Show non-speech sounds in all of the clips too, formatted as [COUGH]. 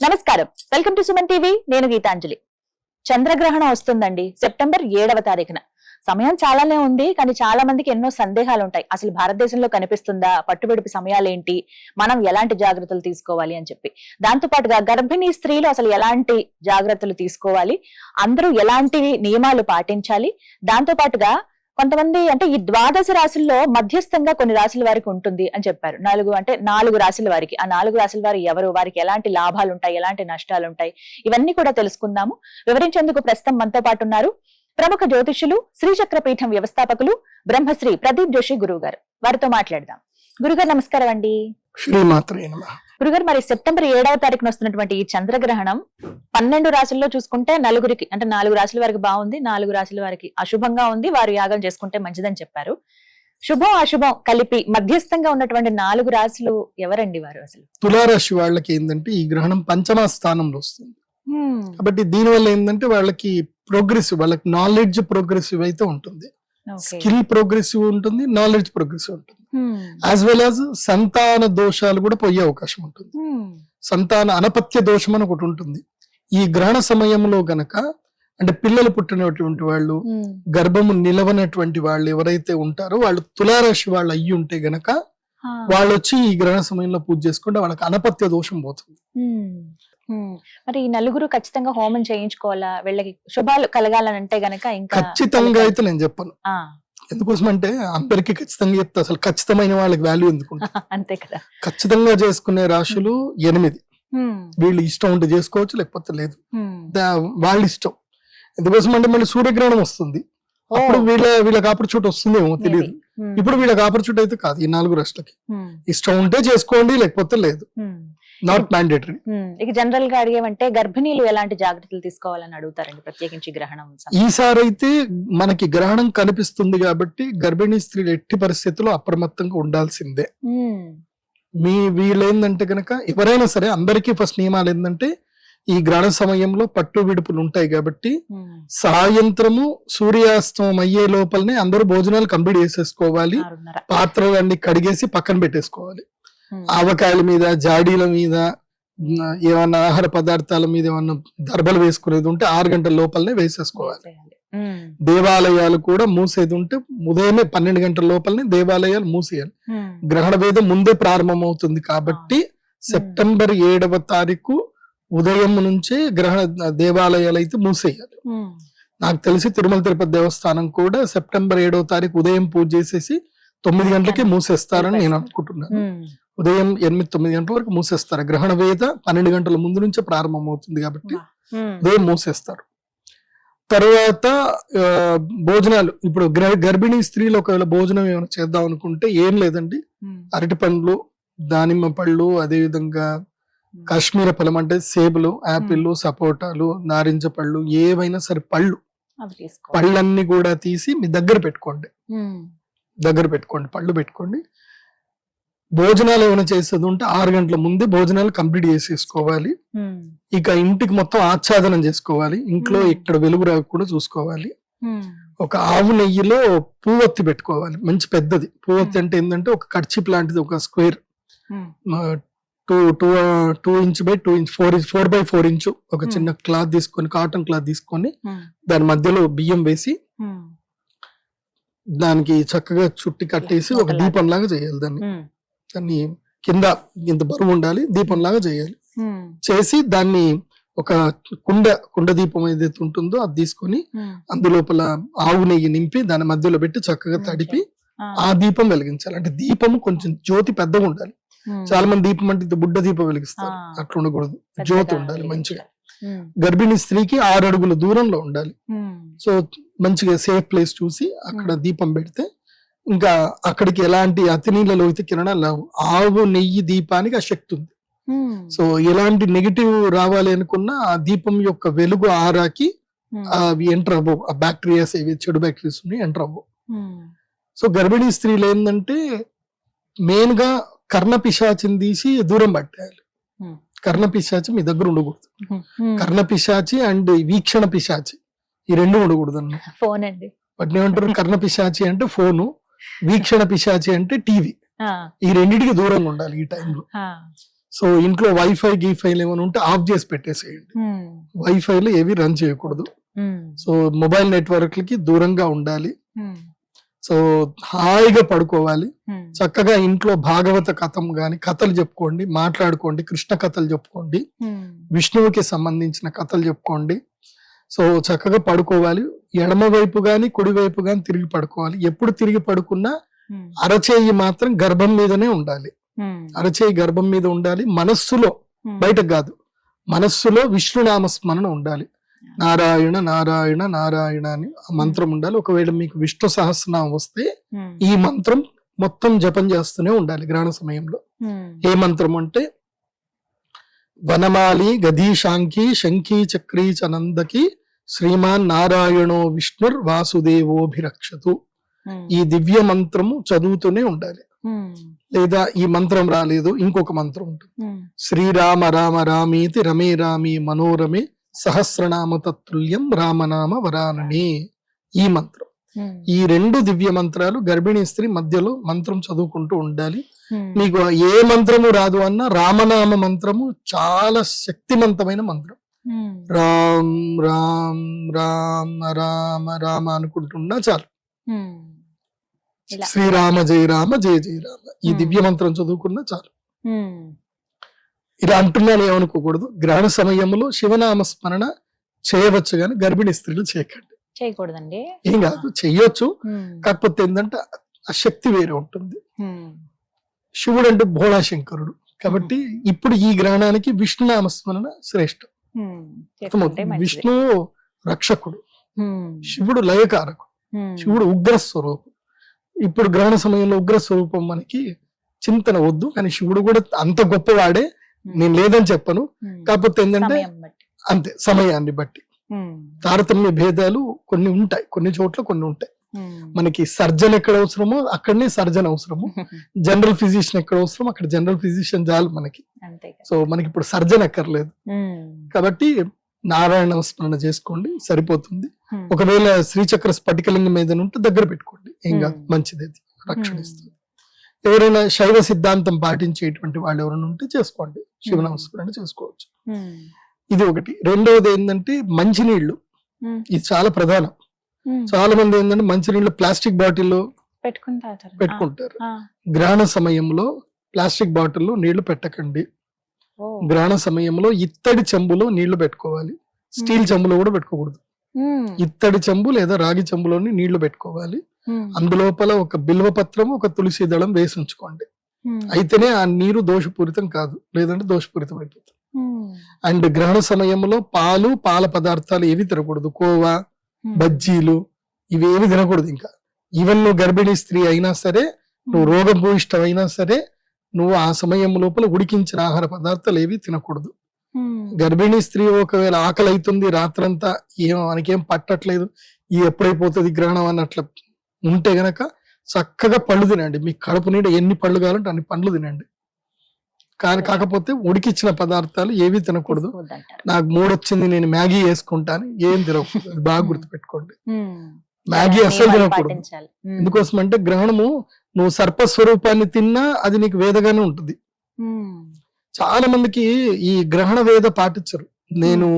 నమస్కారం. Welcome to Suman TV. నేను గీతాంజలి. చంద్రగ్రహణం వస్తుందండి. సెప్టెంబర్ ఏడవ తారీఖున. సమయం చాలానే ఉంది కానీ చాలా మందికి ఎన్నో సందేహాలు ఉంటాయి. అసలు భారతదేశంలో కనిపిస్తుందా? పట్టుబడిపి సమయాలేంటి? మనం ఎలాంటి జాగ్రత్తలు తీసుకోవాలి అని చెప్పి. దాంతో పాటుగా గర్భిణీ స్త్రీలు అసలు ఎలాంటి జాగ్రత్తలు తీసుకోవాలి? అందరూ ఎలాంటి నియమాలు పాటించాలి? దాంతో పాటుగా కొంతమంది అంటే ఈ ద్వాదశ రాశుల్లో మధ్యస్థంగా కొన్ని రాశుల వారికి ఉంటుంది అని చెప్పారు. నాలుగు అంటే నాలుగు రాశుల వారికి. ఆ నాలుగు రాశుల వారు ఎవరు? వారికి ఎలాంటి లాభాలు ఉంటాయి? ఎలాంటి నష్టాలు ఉంటాయి? ఇవన్నీ కూడా తెలుసుకుందాము. వివరించేందుకు ప్రస్తుతం మనతో పాటు ఉన్నారు ప్రముఖ జ్యోతిష్యులు శ్రీచక్రపీఠం వ్యవస్థాపకులు బ్రహ్మశ్రీ ప్రదీప్ జోషి గురువు గారు వారితో మాట్లాడదాం. గురుగారు నమస్కారం అండి. శ్రీమాత్రే నమ. గురుగారు మరి సెప్టెంబర్ ఏడవ తారీఖున వస్తున్నటువంటి ఈ చంద్రగ్రహణం పన్నెండు రాశుల్లో చూసుకుంటే నలుగురికి అంటే నాలుగు రాశుల వారికి బాగుంది నాలుగు రాశుల వారికి అశుభంగా ఉంది వారు యాగం చేసుకుంటే మంచిదని చెప్పారు. శుభం అశుభం కలిపి మధ్యస్థంగా ఉన్నటువంటి నాలుగు రాశులు ఎవరండి వారు అసలు? తులారాశి వాళ్ళకి ఏంటంటే ఈ గ్రహణం పంచమ స్థానంలో వస్తుంది. కాబట్టి దీనివల్ల ఏంటంటే వాళ్ళకి ప్రోగ్రెసివ్ వాళ్ళకి నాలెడ్జ్ ప్రోగ్రెసివ్ అయితే ఉంటుంది. స్కిల్ ప్రోగ్రెసివ్ ఉంటుంది నాలెడ్జ్ ప్రోగ్రెసివ్ ఉంటుంది. యాజ్ వెల్ యాజ్ సంతాన దోషాలు కూడా పోయే అవకాశం ఉంటుంది. హ్మ్, సంతాన అనపత్య దోషం అని ఒకటి ఉంటుంది. ఈ గ్రహణ సమయంలో గనక అంటే పిల్లలు పుట్టినటువంటి వాళ్ళు హ్మ్, గర్భము నిలవనటువంటి వాళ్ళు ఎవరైతే ఉంటారో వాళ్ళు తులారాశి వాళ్ళు అయ్యి ఉంటే గనక ఆ, వాళ్ళు వచ్చి ఈ గ్రహణ సమయంలో పూజ చేసుకుంటే వాళ్ళకి అనపత్య దోషం పోతుంది. హ్మ్. మరి ఈ నలుగురు ఖచ్చితంగా హోమం చేయించుకోవాలా? వీళ్ళకి శుభాలు కలగాలనంటే గనక ఇంకా ఖచ్చితంగా అయితే నేను చెప్పను. ఎందుకోసం అంటే అందరికి ఖచ్చితంగా చెప్తా. అసలు ఖచ్చితమైన వాళ్ళకి వాల్యూ ఎందుకు? [LAUGHS] అంతే కదా. ఖచ్చితంగా చేసుకునే రాశులు ఎనిమిది. వీళ్ళు ఇష్టం ఉంటే చేసుకోవచ్చు లేకపోతే లేదు. వాళ్ళ ఇష్టం. ఎందుకోసం అంటే మళ్ళీ సూర్యగ్రహణం వస్తుంది. అప్పుడు వీళ్ళ వీళ్ళకి ఆపర్చునిటీ వస్తుందేమో తెలియదు ఇప్పుడు వీళ్ళకి ఆపర్చునిటీ అయితే కాదు ఈ నాలుగు రాష్ట్రలకి ఇష్టం ఉంటే చేసుకోండి లేకపోతే లేదు. నాట్ మ్యాండేటరీ హ్మ్. ఇక జనరల్గా అడిగేమంటే గర్భిణీలు ఎలాంటి జాగ్రత్తలు తీసుకోవాలని అడుగుతారండి ప్రత్యేకించి గ్రహణం. ఈసారి అయితే మనకి గ్రహణం కనిపిస్తుంది కాబట్టి గర్భిణీ స్త్రీలు ఎట్టి పరిస్థితుల్లో అప్రమత్తంగా ఉండాల్సిందే హ్మ్, మీ వీళ్ళు ఏంటంటే కనుక ఎవరైనా సరే అందరికీ ఫస్ట్ నియమాలు ఏంటంటే ఈ గ్రహణ సమయంలో పట్టు విడుపులు ఉంటాయి కాబట్టి హ్మ్. సాయంత్రము సూర్యాస్తం అయ్యే లోపలనే అందరూ భోజనాలు కంప్లీట్ చేసేసుకోవాలి ఆరున్నర. పాత్రలన్నీ కడిగేసి పక్కన పెట్టేసుకోవాలి. ఆవకాయల మీద జాడీల మీద ఏమన్నా ఆహార పదార్థాల మీద ఏమన్నా దర్బలు వేసుకునేది ఉంటే ఆరు గంటల లోపలనే వేసేసుకోవాలి. దేవాలయాలు కూడా మూసేది ఉంటే ఉదయమే పన్నెండు గంటల లోపలనే దేవాలయాలు మూసేయాలి. గ్రహణ వేదం ముందే ప్రారంభమవుతుంది కాబట్టి సెప్టెంబర్ ఏడవ తారీఖు ఉదయం నుంచే గ్రహణ దేవాలయాలు అయితే మూసేయాలి. నాకు తెలిసి తిరుమల తిరుపతి దేవస్థానం కూడా సెప్టెంబర్ ఏడవ తారీఖు ఉదయం పూజ చేసేసి తొమ్మిది గంటలకే మూసేస్తారని నేను అనుకుంటున్నాను. ఉదయం ఎనిమిది తొమ్మిది గంటల వరకు మూసేస్తారు. గ్రహణ వేద పన్నెండు గంటల ముందు నుంచే ప్రారంభం అవుతుంది కాబట్టి. ఉదయం మూసేస్తారు. తర్వాత భోజనాలు. ఇప్పుడు గ్ర- గర్భిణీ స్త్రీలు ఒకవేళ భోజనం ఏమైనా చేద్దాం అనుకుంటే ఏం లేదండి. అరటి పండ్లు దానిమ్మ పళ్ళు అదే విధంగా కాశ్మీర ఫలం అంటే సేబులు యాపిల్లు సపోటాలు నారింజ పళ్ళు ఏవైనా సరే పళ్ళు. పళ్ళన్నీ కూడా తీసి మీ దగ్గర పెట్టుకోండి. దగ్గర పెట్టుకోండి. పళ్ళు పెట్టుకోండి. భోజనాలు ఏమైనా చేసేది ఉంటే ఆరు గంటల ముందే భోజనాలు కంప్లీట్ చేసేసుకోవాలి. ఇక ఇంటికి మొత్తం ఆచ్ఛాదనం చేసుకోవాలి ఇంట్లో. ఇక్కడ వెలుగు రాకుండా చూసుకోవాలి. ఒక ఆవు నెయ్యిలో పువ్వొత్తి పెట్టుకోవాలి మంచి పెద్దది పువ్వొత్తి Hmm. అంటే ఏంటంటే ఒక కర్చిప్ లాంటిది ఒక square. Two two two inch by two inch four inch four by four inch ఒక. చిన్న క్లాత్ తీసుకొని కాటన్ క్లాత్ తీసుకొని. దాని మధ్యలో బియ్యం వేసి. దానికి చక్కగా చుట్టి కట్టేసి ఒక. దీపం లాగా చేయాలి దాన్ని. దాన్ని కింద ఇంత బరువు ఉండాలి దీపం లాగా చేయాలి. చేసి దాన్ని ఒక కుండ కుండ దీపం ఏదైతే ఉంటుందో అది తీసుకొని. అందులోపల ఆవు నెయ్యి నింపి దాని మధ్యలో పెట్టి చక్కగా. తడిపి ఆ. దీపం వెలిగించాలి అంటే దీపం కొంచెం జ్యోతి పెద్దగా ఉండాలి. చాలా మంది దీపం అంటే బుడ్డ దీపం వెలిగిస్తారు. అట్లా ఉండకూడదు జ్యోతి ఉండాలి మంచిగా. గర్భిణీ స్త్రీకి ఆరు అడుగుల దూరంలో ఉండాలి. సో మంచిగా సేఫ్ ప్లేస్ చూసి అక్కడ. దీపం పెడితే ఇంకా అక్కడికి ఎలాంటి అతి నీళ్ళలో అయితే కిరణాలు రావు. ఆవు నెయ్యి దీపానికి ఆ శక్తి ఉంది. సో ఎలాంటి నెగిటివ్ రావాలి అనుకున్నా ఆ దీపం యొక్క వెలుగు ఆరాకి. అవి ఎంటర్ అవ్వవు. ఆ బ్యాక్టీరియాస్ ఏవి చెడు బ్యాక్టీరియాస్ ఉన్నాయి ఎంటర్ అవ్వవు. సో గర్భిణీ స్త్రీలు ఏంటంటే మెయిన్గా కర్ణ పిశాచిని తీసి దూరం పట్టేయాలి. కర్ణ పిశాచి మీ దగ్గర ఉండకూడదు. కర్ణ పిశాచి అండ్ వీక్షణ పిశాచి ఈ రెండు ఉండకూడదు ఫోన్ అండి వాటిని ఏమంటారు? కర్ణ పిశాచి అంటే ఫోను. వీక్షణ పిశాచి అంటే టీవీ. ఈ రెండిటికి దూరంగా ఉండాలి ఈ టైంలో. సో ఇంట్లో వైఫై గీఫైలు ఏమైనా ఉంటే ఆఫ్ చేసి పెట్టేసేయండి. వైఫైలు ఏవి రన్ చేయకూడదు. సో మొబైల్ నెట్వర్క్లకి దూరంగా ఉండాలి. సో హాయిగా పడుకోవాలి. చక్కగా ఇంట్లో భాగవత కథం గాని కథలు చెప్పుకోండి మాట్లాడుకోండి కృష్ణ కథలు చెప్పుకోండి విష్ణువుకి సంబంధించిన కథలు చెప్పుకోండి. సో చక్కగా పడుకోవాలి. ఎడమ వైపు గాని కుడి వైపు గాని తిరిగి పడుకోవాలి. ఎప్పుడు తిరిగి పడుకున్నా అరచేయి మాత్రం గర్భం మీదనే ఉండాలి. అరచేయి గర్భం మీద ఉండాలి. మనస్సులో ఉమ్, బయటకు కాదు. మనస్సులో విష్ణునామ స్మరణ ఉండాలి. నారాయణ నారాయణ నారాయణ అని ఆ మంత్రం ఉండాలి. ఒకవేళ మీకు విష్ణు సహస్రనామం వస్తే ఈ మంత్రం మొత్తం జపం చేస్తూనే ఉండాలి గ్రహణ సమయంలో. ఏ మంత్రం అంటే వనమాలి గదీశాంకి శంఖీ చక్రీ చనందకి శ్రీమాన్ నారాయణో విష్ణుర్ వాసుదేవోభిరక్షతు. ఈ దివ్య మంత్రము చదువుతూనే ఉండాలి. లేదా ఈ మంత్రం రాలేదు ఇంకొక మంత్రం ఉంటుంది. శ్రీరామ రామ రామీతి రమే రామి మనోరమే సహస్రనామ తత్తుల్యం రామనామ వరాననే ఈ మంత్రం. ఈ రెండు దివ్య మంత్రాలు గర్భిణీ స్త్రీ మధ్యలో మంత్రం చదువుకుంటూ ఉండాలి. మీకు ఏ మంత్రము రాదు అన్న రామనామ మంత్రము చాలా శక్తివంతమైన మంత్రం. రామ్ రామ్ రామ రామ రామ అనుకుంటున్నా చాలు. శ్రీరామ జయ రామ జయ జయ రామ. ఈ. దివ్య మంత్రం చదువుకున్నా చాలు. ఇలా అంటున్నాను ఏమనుకోకూడదు. గ్రహణ సమయంలో శివనామ స్మరణ చేయవచ్చు కానీ గర్భిణీ స్త్రీలు చేయకండి. చేయకూడదండి. ఏం కాదు చెయ్యొచ్చు. కాకపోతే ఏంటంటే ఆ శక్తి వేరే ఉంటుంది. శివుడు అంటే భోళాశంకరుడు కాబట్టి ఇప్పుడు ఈ గ్రహణానికి విష్ణునామ స్మరణ శ్రేష్టం విష్ణు రక్షకుడు. శివుడు లయకారకుడు. శివుడు ఉగ్ర స్వరూపం. ఇప్పుడు గ్రహణ సమయంలో ఉగ్ర స్వరూపం మనకి చింతన వద్దు కానీ శివుడు కూడా అంత గొప్పవాడే. నేను లేదని చెప్పను. కాకపోతే ఏంటంటే అంతే సమయాన్ని బట్టి. తారతమ్య భేదాలు కొన్ని ఉంటాయి కొన్ని చోట్ల కొన్ని ఉంటాయి. మనకి సర్జన్ ఎక్కడ అవసరమో అక్కడనే సర్జన్ అవసరము. [LAUGHS] జనరల్ ఫిజిషియన్ ఎక్కడ అవసరం అక్కడ జనరల్ ఫిజిషియన్ చాలు మనకి. సో మనకి ఇప్పుడు సర్జన్ ఎక్కర్లేదు కాబట్టి నారాయణ స్మరణ చేసుకోండి సరిపోతుంది. ఒకవేళ శ్రీచక్ర స్ఫటికలింగం మీద ఉంటే దగ్గర పెట్టుకోండి. ఏం కాదు Hmm. మంచిది అది రక్షణ. ఇస్తుంది. ఎవరైనా శైవ సిద్ధాంతం పాటించేటువంటి వాళ్ళు ఎవరైనా ఉంటే చేసుకోండి. శివనామస్మరణ చేసుకోవచ్చు. ఇది ఒకటి. రెండవది ఏంటంటే మంచినీళ్ళు ఉమ్, ఇది చాలా ప్రధానం. చాలా మంది ఏంటంటే మంచినీళ్ళు ప్లాస్టిక్ తాగుతారు. పెట్టుకుంటారు. గ్రహణ సమయంలో ప్లాస్టిక్ బాటిల్లో నీళ్ళు పెట్టకండి. గ్రహణ సమయంలో ఇత్తడి చెంబులో నీళ్ళు పెట్టుకోవాలి. స్టీల్. చెంబులో కూడా పెట్టుకోకూడదు. ఇత్తడి చెంబు లేదా రాగి చెంబులోని నీళ్ళు పెట్టుకోవాలి. అందులోపల ఒక బిల్వ పత్రం ఒక తులసి దళం వేసి ఉంచుకోండి. అయితేనే ఆ నీరు దోషపూరితం కాదు లేదంటే దోషపూరితం అయిపోతుంది. అండ్ గ్రహణ సమయంలో పాలు పాల పదార్థాలు ఏవి తినకూడదు. కోవా బజ్జీలు ఇవేవి తినకూడదు ఇంకా. ఈవెన్ నువ్వు గర్భిణీ స్త్రీ అయినా సరే నువ్వు రోగభూయిష్టం అయినా సరే నువ్వు ఆ సమయం లోపల ఉడికించిన ఆహార పదార్థాలు ఏవి తినకూడదు. ఉమ్, గర్భిణీ స్త్రీ ఒకవేళ ఆకలి అవుతుంది రాత్రంతా ఏం మనకేం పట్టట్లేదు ఈ ఎప్పుడైపోతుంది గ్రహణం అన్నట్లు ఉంటే గనక చక్కగా పళ్ళు తినండి. మీ కడుపు నిండా ఎన్ని పళ్ళు కావాలంటే అన్ని పండ్లు తినండి. కానీ కాకపోతే ఉడికిచ్చిన పదార్థాలు ఏవి తినకూడదు. నాకు మూడు వచ్చింది నేను మ్యాగీ వేసుకుంటాను ఏం తినకూడదు. బాగా [LAUGHS] గుర్తుపెట్టుకోండి. మ్యాగీ నియమాలు తినకూడదు. ఎందుకోసం అంటే గ్రహణము నువ్వు సర్పస్వరూపాన్ని తిన్నా అది నీకు వేదగానే ఉంటుంది. చాలా మందికి ఈ గ్రహణ వేద పాటించరు. నేను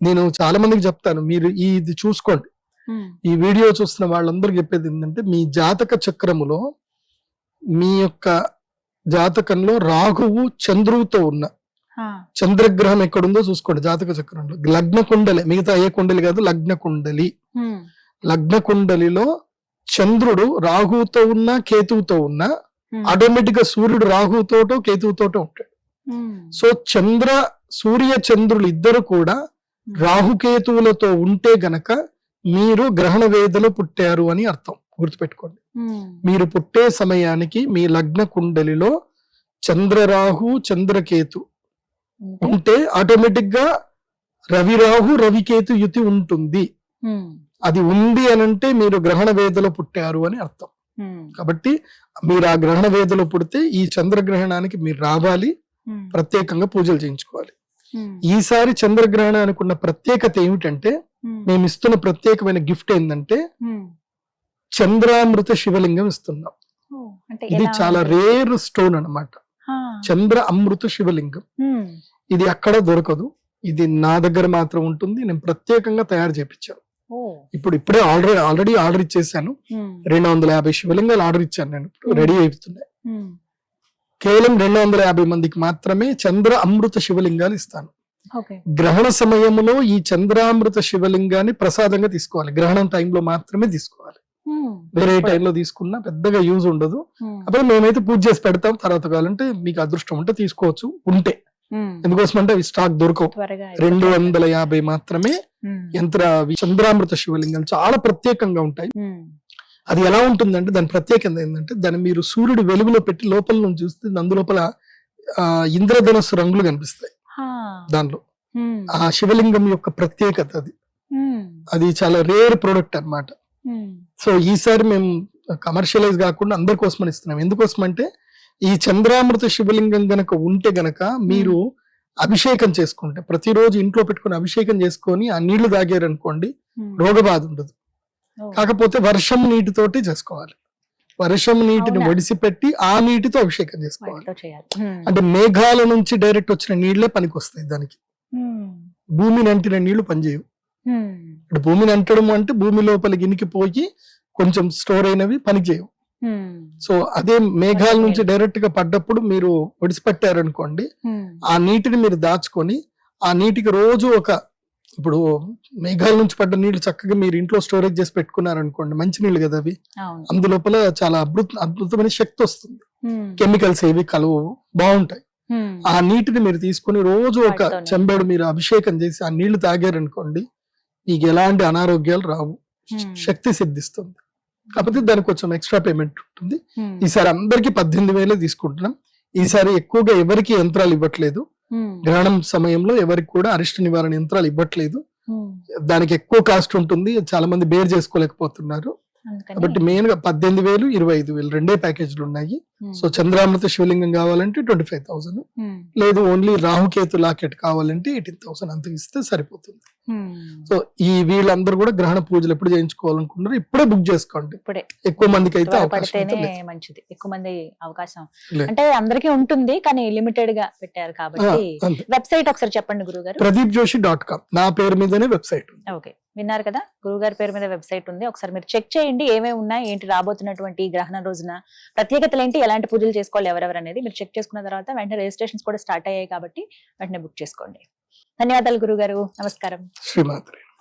నేను చాలా మందికి చెప్తాను. మీరు ఈ ఇది చూసుకోండి. ఈ వీడియో చూస్తున్న వాళ్ళందరూ చెప్పేది ఏంటంటే మీ జాతక చక్రములో మీ యొక్క జాతకంలో రాహువు చంద్రువుతో ఉన్న. చంద్రగ్రహం ఎక్కడుందో చూసుకోండి జాతక చక్రంలో. లగ్న కుండలి మిగతా ఏ కుండలి కాదు లగ్న కుండలి లగ్న కుండలిలో చంద్రుడు రాహువుతో ఉన్నా కేతువుతో ఉన్నా ఆటోమేటిక్గా సూర్యుడు రాహువుతోటో కేతువుతోటో ఉంటాడు. సో చంద్ర సూర్య చంద్రులు ఇద్దరు కూడా రాహుకేతువులతో ఉంటే గనక మీరు గ్రహణ వేదలో పుట్టారు అని అర్థం. గుర్తుపెట్టుకోండి. మీరు పుట్టే సమయానికి మీ లగ్న కుండలిలో చంద్రరాహు చంద్రకేతు ఉంటే, ఆటోమేటిక్గా రవిరాహు రవికేతు యుతి ఉంటుంది. అది ఉంది అనంటే మీరు గ్రహణ వేదలో పుట్టారు అని అర్థం. కాబట్టి మీరు ఆ గ్రహణ వేదలో పుడితే ఈ చంద్రగ్రహణానికి మీరు రావాలి ప్రత్యేకంగా పూజలు చేయించుకోవాలి. ఈసారి చంద్రగ్రహణానికి ఉన్న ప్రత్యేకత ఏమిటంటే మేము ఇస్తున్న ప్రత్యేకమైన గిఫ్ట్ ఏంటంటే. చంద్రామృత శివలింగం ఇస్తున్నాం. ఇది చాలా? రేర్ స్టోన్ అన్నమాట. ఆ, చంద్ర అమృత శివలింగం. ఇది అక్కడ దొరకదు. ఇది నా దగ్గర మాత్రం ఉంటుంది. నేను ప్రత్యేకంగా తయారు చేపించాను. ఇప్పుడు ఇప్పుడే ఆల్రెడీ ఆల్రెడీ ఆర్డర్ ఇచ్చేసాను. రెండు వందల యాభై శివలింగాలు ఆర్డర్ ఇచ్చాను నేను. Hmm. రెడీ అయిపోతున్నాయి. కేవలం రెండు వందల యాభై మందికి మాత్రమే చంద్ర అమృత శివలింగాలు ఇస్తాను. గ్రహణ సమయంలో ఈ చంద్రామృత శివలింగాన్ని ప్రసాదంగా తీసుకోవాలి. గ్రహణం టైంలో మాత్రమే తీసుకోవాలి. వేరే టైంలో తీసుకున్నా పెద్దగా యూజ్ ఉండదు. అప్పుడు మేమైతే పూజ చేసి పెడతాం. తర్వాత కావాలంటే మీకు అదృష్టం ఉంటే తీసుకోవచ్చు. ఉంటే. ఎందుకోసం అంటే అవి స్టాక్ దొరకవు. రెండు. వందల యాభై మాత్రమే యంత్ర చంద్రామృత శివలింగాలు చాలా ప్రత్యేకంగా ఉంటాయి. అది ఎలా ఉంటుందంటే దాని ప్రత్యేకత ఏంటంటే దాన్ని మీరు సూర్యుడు వెలుగులో పెట్టి లోపల నుంచి చూస్తే అందులోపల ఆ ఇంద్రధనస్సు రంగులు కనిపిస్తాయి. దానిలో ఆ శివలింగం యొక్క ప్రత్యేకత అది. అది చాలా రేర్ ప్రొడక్ట్ అన్నమాట. ఉమ్, సో ఈసారి మేము కమర్షియలైజ్ కాకుండా అందరి కోసం ఇస్తున్నాం. ఎందుకోసం అంటే ఈ చంద్రామృత శివలింగం గనక ఉంటే గనక మీరు అభిషేకం చేసుకుంటే ప్రతిరోజు ఇంట్లో పెట్టుకుని అభిషేకం చేసుకొని ఆ నీళ్ళు తాగారనుకోండి ఉమ్, రోగబాధ ఉండదు. కాకపోతే వర్షం నీటితోటి చేసుకోవాలి. వర్షం నీటిని? ఒడిసిపెట్టి ఆ నీటితో అభిషేకం చేసుకోవాలి. అంటే మేఘాల నుంచి డైరెక్ట్ వచ్చిన నీళ్ళే పనికి వస్తాయి దానికి భూమిని అంటిన నీళ్ళు పనిచేయవు. ఇప్పుడు భూమిని అంటడం అంటే భూమి లోపలికి ఇనికిపోయి కొంచెం స్టోర్ అయినవి పనిచేయవు సో అదే మేఘాల నుంచి. డైరెక్ట్గా పడ్డప్పుడు మీరు ఒడిసిపెట్టారనుకోండి ఉమ్, ఆ నీటిని మీరు దాచుకొని ఆ నీటికి రోజు ఒక ఇప్పుడు మేఘాల నుంచి పడ్డ నీళ్ళు చక్కగా మీరు ఇంట్లో స్టోరేజ్ చేసి పెట్టుకున్నారనుకోండి మంచి నీళ్ళు కదా అవి. అందులోపల చాలా అద్భుత అద్భుతమైన శక్తి వస్తుంది. కెమికల్స్ ఏవి కలవు బాగుంటాయి. ఆ నీటిని మీరు తీసుకొని రోజు ఒక. చెంబెడు మీరు అభిషేకం చేసి ఆ నీళ్ళు తాగారనుకోండి మీకు ఎలాంటి అనారోగ్యాలు రావు. శక్తి సిద్ధిస్తుంది. కాకపోతే దానికి కొంచెం ఎక్స్ట్రా పేమెంట్ ఉంటుంది. ఈసారి అందరికి పద్దెనిమిది వేలే తీసుకుంటున్నాం. ఈసారి ఎక్కువగా ఎవరికి యంత్రాలు ఇవ్వట్లేదు. గ్రహణం సమయంలో ఎవరికి కూడా అరిష్ట నివారణ యంత్రాలు ఇవ్వట్లేదు. దానికి ఎక్కువ కాస్ట్ ఉంటుంది. చాలా మంది బేర్ చేసుకోలేకపోతున్నారు. కాబట్టి మెయిన్గా పద్దెనిమిది వేలు ఇరవై ఐదు వేలు రెండే ప్యాకేజీలు ఉన్నాయి. సో చంద్రామృత శివలింగం కావాలంటే ట్వంటీ ఫైవ్ థౌసండ్ లేదు ఓన్లీ రాహుకేతు లాకెట్ కావాలంటే ఎయిటీన్ థౌసండ్ అంత ఇస్తే సరిపోతుంది. సో ఈ వీళ్ళందరూ కూడా గ్రహణ పూజలు ఎప్పుడు చేయించుకోవాలనుకుంటున్నారు ఇప్పుడే బుక్ చేసుకోండి. ఇప్పుడే. ఎక్కువ మందికి అయితే. మంచిది. ఎక్కువ మంది అవకాశం. అంటే అందరికీ ఉంటుంది కానీ లిమిటెడ్గా పెట్టారు కాబట్టి. వెబ్సైట్ ఒకసారి చెప్పండి గురువు గారు ప్రదీప్ జోషి డాట్ కామ్. నా పేరు మీదనే వెబ్సైట్ ఓకే. విన్నారు కదా? గురుగారి పేరు మీద వెబ్సైట్ ఉంది. ఒకసారి మీరు చెక్ చేయండి ఏమేమి ఉన్నాయి ఏంటి రాబోతున్నటువంటి గ్రహణ రోజున. ప్రత్యేకతలు ఏంటి ఎలాంటి పూజలు చేసుకోవాలి ఎవరెవరు అనేది మీరు చెక్ చేసుకున్న తర్వాత వెంటనే రిజిస్ట్రేషన్స్ కూడా స్టార్ట్ అయ్యాయి కాబట్టి వెంటనే బుక్ చేసుకోండి. ధన్యవాదాలు గురుగారు నమస్కారం. శ్రీమాత్రి.